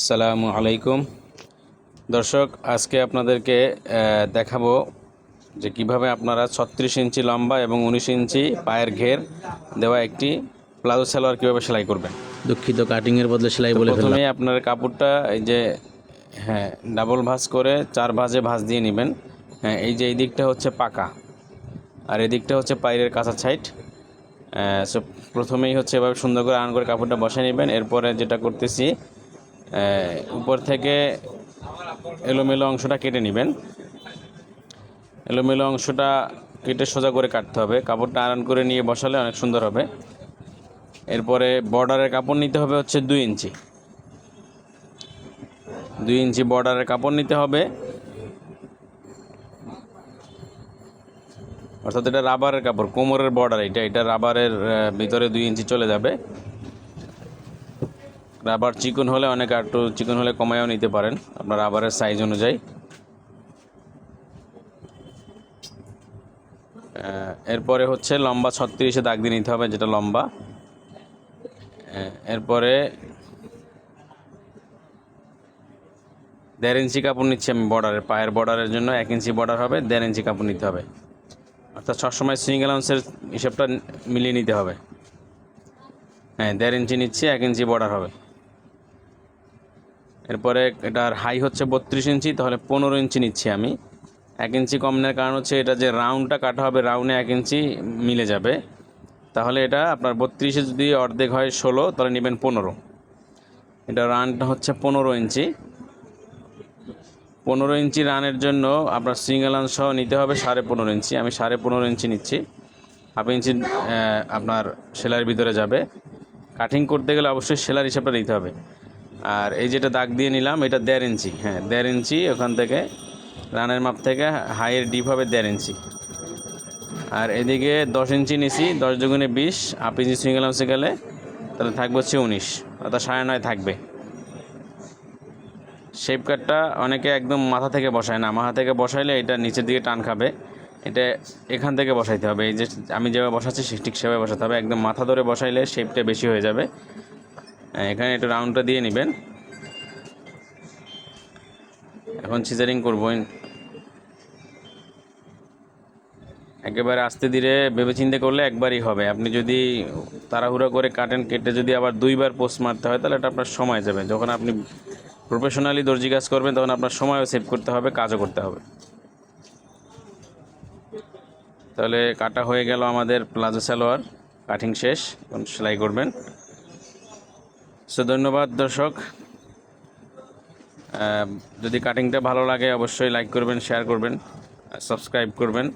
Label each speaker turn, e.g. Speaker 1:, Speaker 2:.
Speaker 1: আসসালামু আলাইকুম। দর্শক আজকে আপনাদেরকে দেখাবো যে কীভাবে আপনারা ছত্রিশ ইঞ্চি লম্বা এবং উনিশ ইঞ্চি পায়ের ঘের দেওয়া একটি প্লাজো সালোয়ার কীভাবে সেলাই করবেন।
Speaker 2: দুঃখিত কাটিংয়ের বদলে সেলাই বলে
Speaker 1: প্রথমে আপনার কাপড়টা এই যে হ্যাঁ ডাবল ভাঁজ করে চার ভাঁজে ভাঁজ দিয়ে নেবেন। হ্যাঁ এই যে এই দিকটা হচ্ছে পাকা আর এই দিকটা হচ্ছে পায়ের কাঁচা সাইড সো প্রথমেই হচ্ছে এভাবে সুন্দর করে আন করে কাপড়টা বসে নেবেন। এরপরে যেটা করতেছি উপর থেকে এলোমেলো অংশটা কেটে নেবেন। এলোমেলো অংশটা কেটে সোজা করে কাটতে হবে। কাপড়টা আয়রন করে নিয়ে বসালে অনেক সুন্দর হবে। এরপরে বর্ডারের কাপড় নিতে হবে হচ্ছে দুই ইঞ্চি। দুই ইঞ্চি বর্ডারের কাপড় নিতে হবে। অর্থাৎ এটা রাবারের কাপড়, কোমরের বর্ডার এটা। এটা রাবারের ভিতরে দুই ইঞ্চি চলে যাবে। রাবার চিকন হলে অনেক আর একটু চিকন হলে কমায়ও নিতে পারেন। আপনার রাবারের সাইজ অনুযায়ী। এরপরে হচ্ছে লম্বা ছত্রিশে দাগ দিয়ে নিতে হবে, যেটা লম্বা। এরপরে দেড় ইঞ্চি কাপড় নিচ্ছি আমি বর্ডারের পায়ের বর্ডারের জন্য এক ইঞ্চি বর্ডার হবে, দেড় ইঞ্চি কাপড় নিতে হবে। অর্থাৎ সবসময় সিঙ্গেল আউন্সের হিসাবটা মিলিয়ে নিতে হবে। হ্যাঁ দেড় ইঞ্চি নিচ্ছি, এক ইঞ্চি বর্ডার হবে। এরপরে এটার হাই হচ্ছে বত্রিশ ইঞ্চি, তাহলে পনেরো ইঞ্চি নিচ্ছি আমি। এক ইঞ্চি কম নেওয়ার কারণ হচ্ছে এটা যে রাউন্ডটা কাটা হবে রাউন্ডে এক ইঞ্চি মিলে যাবে। তাহলে এটা আপনার বত্রিশে যদি অর্ধেক হয় ষোলো, তাহলে নেবেন পনেরো। এটা রানটা হচ্ছে পনেরো ইঞ্চি। পনেরো ইঞ্চি রানের জন্য আপনার সিঙ্গেল সহ নিতে হবে সাড়ে পনেরো ইঞ্চি। আমি সাড়ে পনেরো ইঞ্চি নিচ্ছি। হাফ ইঞ্চি আপনার সেলাইয়ের ভিতরে যাবে। কাটিং করতে গেলে অবশ্যই সেলার হিসাবটা নিতে হবে। আর এই যেটা দাগ দিয়ে নিলাম, এটা দেড় ইঞ্চি। হ্যাঁ দেড় ইঞ্চি ওখান থেকে, রানের মাপ থেকে হাইয়ের ডিপ হবে দেড় ইঞ্চি। আর এদিকে দশ ইঞ্চি নিছি, দশ দুগুণে বিশ হাফ ইঞ্চি সিঙ্গেল আউন্সে গেলে তাহলে থাকবে হচ্ছে উনিশ, অর্থাৎ সাড়ে নয় থাকবে। শেপ কাটটা অনেকে একদম মাথা থেকে বসায় না, মাথা থেকে বসাইলে এটা নিচের দিকে টান খাবে। এটা এখান থেকে বসাইতে হবে, এই যে আমি যেভাবে বসাচ্ছি ঠিক সেভাবে বসাতে হবে, একদম মাথা ধরে বসাইলে শেপটা বেশি হয়ে যাবে। এখানে একটু রাউন্ডটা দিয়ে নেবেন। এখন সিজারিং করব। একেবারে আস্তে ধীরে ভেবে চিন্তে করলে একবারই হবে। আপনি যদি তাড়াহুড়া করে কাটেন, কেটে যদি আবার দুইবার পোস্ট মারতে হয়, তাহলে এটা আপনার সময় যাবে। যখন আপনি প্রফেশনালি দর্জি কাজ করবেন, তখন আপনার সময়ও সেভ করতে হবে, কাজও করতে হবে। তাহলে কাটা হয়ে গেল আমাদের প্লাজো সালোয়ার কাটিং শেষ। এখন সেলাই করবেন। সো ধন্যবাদ দর্শক। যদি কাটিংটা ভালো লাগে অবশ্যই লাইক করবেন শেয়ার করবেন সাবস্ক্রাইব করবেন।